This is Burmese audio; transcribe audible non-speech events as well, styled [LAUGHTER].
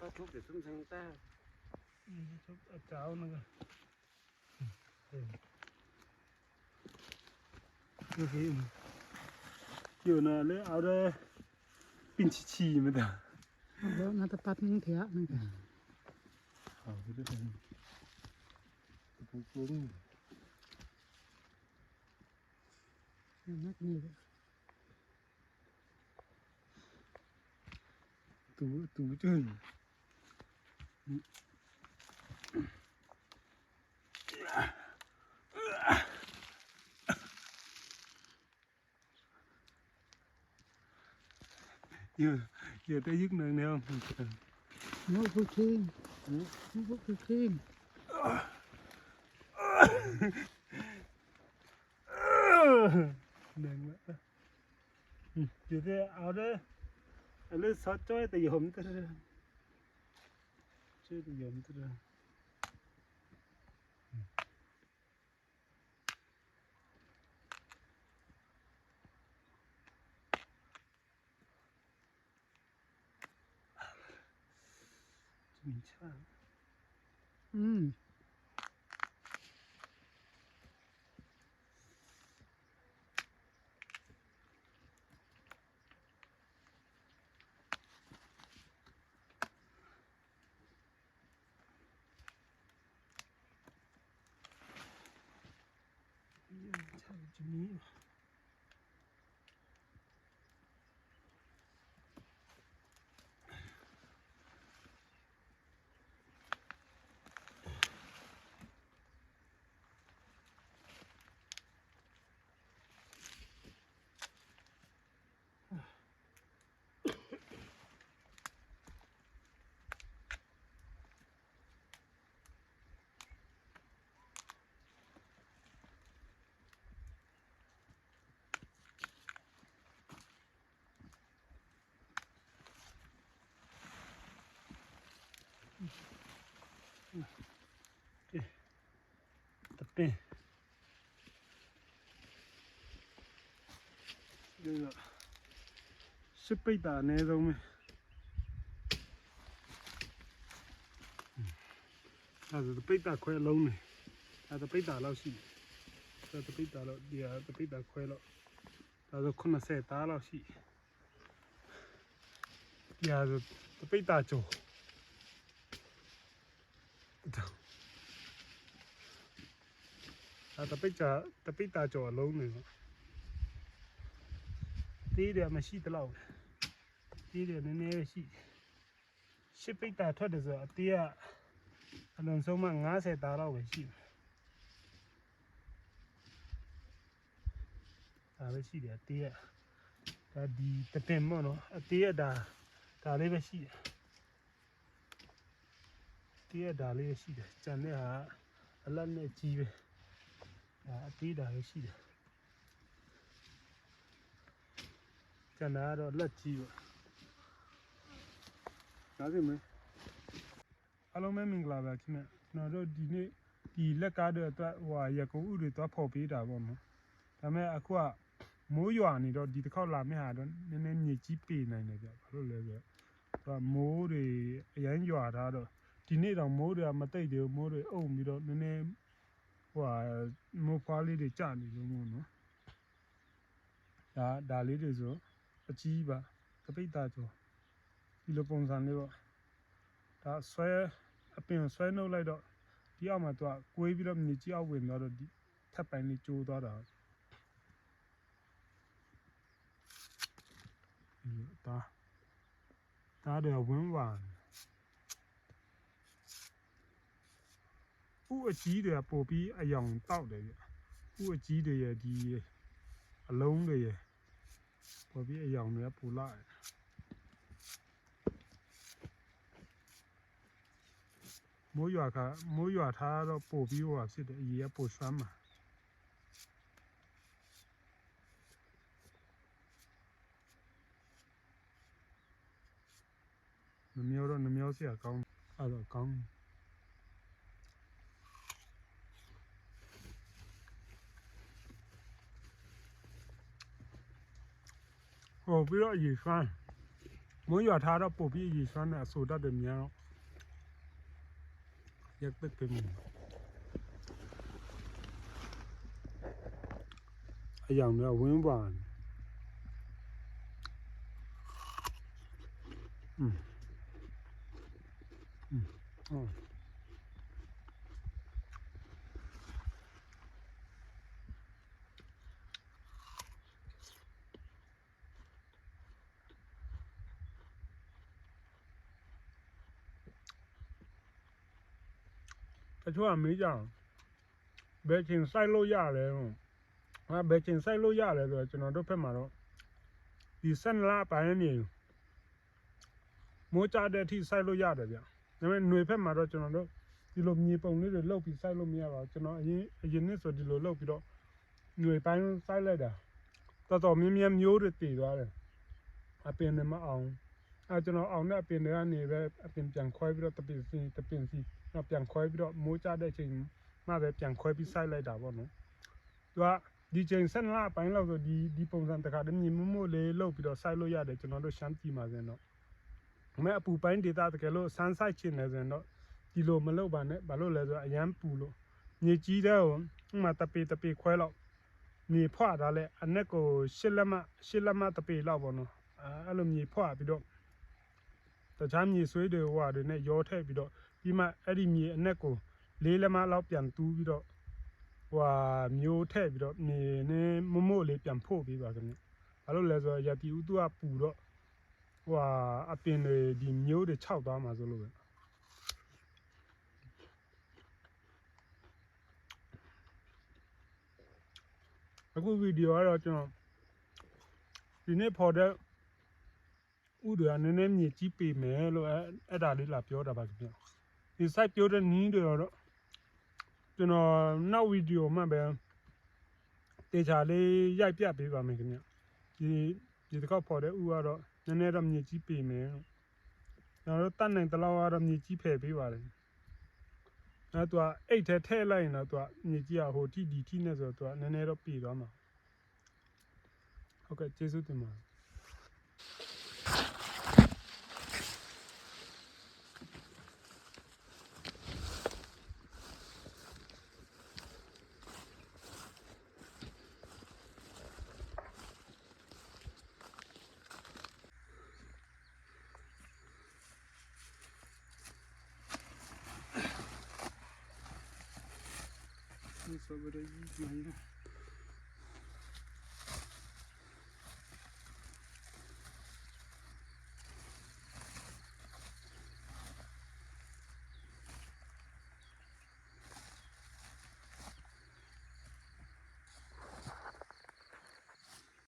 ก็ชุบเดี๋ยวทุ่งทั้งแตาชุบเจ้านึงก็คืออยู่นะเลยเอาได้ปิ้นชีชีมาด้าแล้วน่าจะตัดมึงเถอะนึงค่ะเอาไปด้วยกันปุ๊บปุ๊บ not needed. Tú, tú, tú. Giờ, giờ tới dứt nương nè không? Nó vô kim, nó vô kim. [LAUGHS] ਜਿਹਦੇ ਆਰੇ ਅਲੇ ਸੱਚੋਏ ਤੇ ਯਮਤਰ ਚੇ ਤੇ ਯਮਤਰ 좀 괜찮아 음 to me တပင်းဒီကစစ်ပိတ်တာအနည်းဆုံးပဲအဲဒါတပိတ်တာခွဲလုံးနေအဲဒါပိတ်တာလောက်ရှိတယ်ဒါတပိတ်တာလောက်ဒီဟာတပိတ်တာခွဲလောက်ဒါဆို90သားလောက်ရှိဒီဟာဆိုတပိတ်တာကျော် အဲတပိတ်တာတပိတ်တာကျော်အလုံးနေပေါ့သေးတယ်မရှိတလောက်သေးတယ်နည်းနည်းရှိရှစ်ပိတ်တာထွက်တယ်ဆိုတော့အသေးကအလုံးစုံမှ90တာလောက်ပဲရှိတယ်ဒါပဲရှိတယ်အသေးကဒါဒီတပင်မော့နော်အသေးကဒါဒါလေးပဲရှိတယ် အသေးကဒါလေးပဲရှိတယ်ကျန်တဲ့ဟာအလက်နဲ့ကြီးပဲဒါအသေးတာပဲရှိတယ်ကျန်တာကတော့လက်ကြီးပါဒါစီမဲအားလုံးပဲမင်္ဂလာပါခင်ဗျကျွန်တော်တို့ဒီနေ့ဒီလက်ကားတွေအတွက်ဟိုဟာရကုံဥတွေသွားဖော်ပေးတာပေါ့နော်ဒါပေမဲ့အခုကမိုးရွာနေတော့ဒီတစ်ခေါက်လာမယ့်ဟာတော့နည်းနည်းမြေကြီးပေနိုင်တယ်ဗျဘာလို့လဲဆိုတော့မိုးတွေအရန်ရွာထားတော့ ဒီနေ့တော့မိုးတွေကမတိတ်သေးဘူးမိုးတွေအုံပြီးတော့နည်းနည်းဟိုဟာမိုးဖွားလေးတွေကြာနေလို့မို့နော်ဒါဒါလေးတွေဆိုအကြီးပါတပိတ်တာကျော်ဒီလိုပုံစံလေးပေါ့ဒါဆွဲအပင်ဆွဲနှုတ်လိုက်တော့ဒီအောက်မှာသူကကွေးပြီးတော့မြေကြီးအောက်ဝင်သွားတော့ဒီထပ်ပိုင်းလေးကျိုးသွားတာဒီဒါဒါတွေဝင်းဝါ ဥအကြီးတွေကပို့ပြီးအယောင်တောက်တယ်ပြဥအကြီးတွေရဲ့ဒီအလုံးတွေရဲ့ပို့ပြီးအယောင်တွေကပူလာတယ်မိုးရွာခါမိုးရွာထားတော့ပို့ပြီးဟိုဟာဖြစ်တယ်အကြီးကပို့ဆွမ်းမှာနှမျောတော့နှမျောစရာကောင်းအဲ့တော့ကောင်း ပို့ပြီးတော့ရေဆွမ်းမိုးရွာထားတော့ပို့ပြီးရေဆွမ်းတဲ့အဆိုတတ်တယ်များတော့ရက်ပက်ပင်းအယောင်တော့ဝင်းပါอืมอืมအော် တချို့ကမေးကြအောင်ဘယ်ချိန်စိုက်လို့ရလဲဟုတ်ငါဘယ်ချိန်စိုက်လို့ရလဲဆိုတော့ကျွန်တော်တို့ဘက်မှာတော့ဒီဆက်လပိုင်းနေမိုးကြတဲ့အထိစိုက်လို့ရတယ်ဗျဒါပေမဲ့ຫນွေဘက်မှာတော့ကျွန်တော်တို့ဒီလိုမြေပုံလေးတွေလောက်ပြီးစိုက်လို့မရပါဘူးကျွန်တော်အရင်အရင်နှစ်ဆိုဒီလိုလောက်ပြီးတော့ຫນွေပိုင်းစိုက်လိုက်တာတော်တော်မြင်းမြင်းမျိုးတွေတည်သွားတယ်အပင်တွေမအောင်အဲကျွန်တော်အောင်တဲ့အပင်တွေကနေပဲအပင်ပြန်ခွဲပြီးတော့တပင်စီတပင်စီ တော့ပြန်ခွဲပြီးတော့မိုးကြတဲ့အချိန်မှပဲပြန်ခွဲပြီးစိုက်လိုက်တာပေါ့နော်သူကဒီချိန်ဆက်လအပိုင်းလောက်ဆိုဒီဒီပုံစံတစ်ခါတည်းမြင်မမို့လေးလုတ်ပြီးတော့စိုက်လို့ရတယ်ကျွန်တော်တို့ရှမ်းပြည်မှာဆိုရင်တော့ဒါပေမဲ့အပူပိုင်းဒေတာတကယ်လို့ဆန်းစိုက်ချင်တယ်ဆိုရင်တော့ဒီလိုမလုပ်ပါနဲ့ဘာလို့လဲဆိုတော့အရန်ပူလို့မြေကြီးတဲ့ကိုဥမာတပေတပေခွဲလောက်မြေဖွာထားလဲအနက်ကိုရှစ်လက်မရှစ်လက်မတပေလောက်ပေါ့နော်အဲအဲ့လိုမြေဖွာပြီးတော့တခြားမြေဆွေးတွေဟိုဟာတွေနဲ့ရောထည့်ပြီးတော့ ပြီးမှအဲ့ဒီမြေအနက်ကိုလေးလက်မလောက်ပြန်တူးပြီးတော့ဟွာမျိုးထည့်ပြီးတော့မြေနဲ့မမို့လေးပြန်ဖို့ပြီးပါခင်ဗျ။ဘာလို့လဲဆိုတော့ရတီဦးသူကပူတော့ဟွာအပင်တွေဒီမျိုးတွေခြောက်သွားမှာဆိုလို့ပဲအခုဗီဒီယိုကတော့ကျွန်တော်ဒီနေ့ဖော်တဲ့ဥဒရာနည်းနည်းမြေကြီးပေမယ်လို့အဲ့အဲ့ဒါလေးလာပြောတာပါခင်ဗျ။ ဒီ site ပြောတဲ့နည်းတွေတော့ကျွန်တော်နောက်ဗီဒီယိုမှပဲတေချာလေးရိုက်ပြပေးပါမယ်ခင်ဗျဒီဒီတစ်ခေါက်ပေါ်တဲ့ဥကတော့နည်းနည်းတော့မြေကြီးပေမယ်ကျွန်တော်တို့တတ်နိုင်တလောက်ကတော့မြေကြီးဖယ်ပေးပါတယ်အဲသူကအိတ်ထဲထည့်လိုက်ရင်တော့သူကမြေကြီးကဟိုတိဒီတိနဲ့ဆိုတော့သူကနည်းနည်းတော့ပြေသွားမှာဟုတ်ကဲ့ကျေးဇူးတင်ပါတယ် Pada izin.